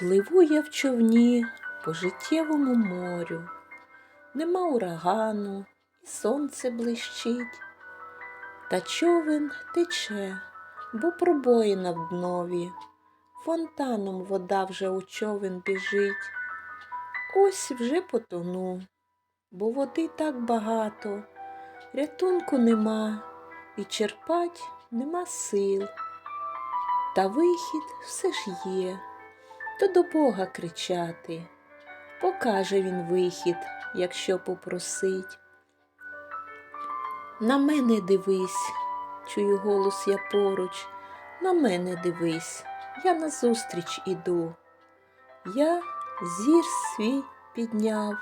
Пливу я в човні по життєвому морю, нема урагану, і сонце блищить, та човен тече, бо пробоїна в днові, фонтаном вода вже у човен біжить. Ось вже потону, бо води так багато, рятунку нема, і черпать нема сил. Та вихід все ж є, то до Бога кричати. Покаже він вихід, якщо попросить. На мене дивись, чую голос я поруч, на мене дивись, я назустріч іду. Я зір свій підняв,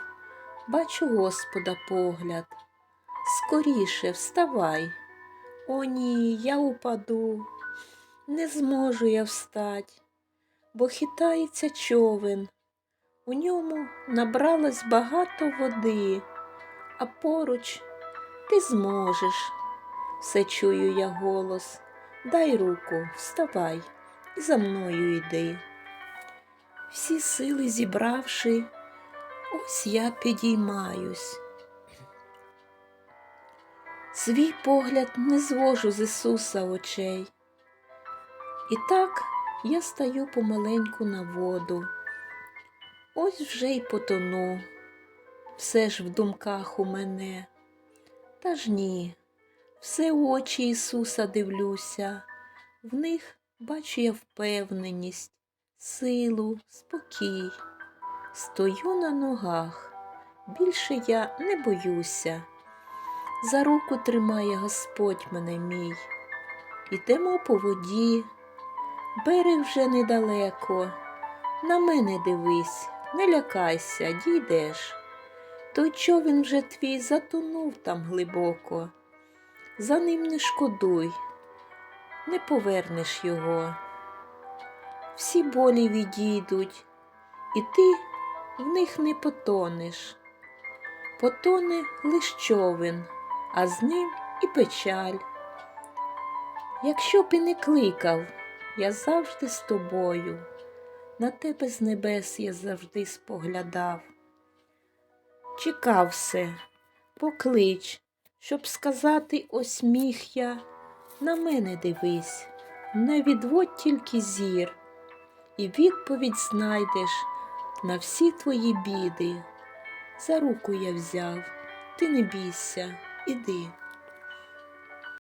бачу Господа погляд. Скоріше вставай. О ні, я упаду. Не зможу я встать, бо хитається човен. У ньому набралось багато води, а поруч ти зможеш. Все чую я голос. Дай руку, вставай і за мною йди. Всі сили зібравши, ось я підіймаюсь. Свій погляд не звожу з Ісуса очей. І так я стаю помаленьку на воду. Ось вже й потону, все ж в думках у мене. Та ж ні, все у очі Ісуса дивлюся, в них бачу я впевненість, силу, спокій. Стою на ногах, більше я не боюся. За руку тримає Господь мене мій. Ідемо по воді, берег вже недалеко. На мене дивись, не лякайся, дійдеш. Той човен вже твій затонув там глибоко. За ним не шкодуй, не повернеш його. Всі болі відійдуть, і ти в них не потонеш. Потоне лиш човен, а з ним і печаль. Якщо б і не кликав, я завжди з тобою, на тебе з небес я завжди споглядав. Чекав все, поклич, щоб сказати ось міг я, на мене дивись, не відводь тільки зір, і відповідь знайдеш на всі твої біди. За руку я взяв, ти не бійся, іди.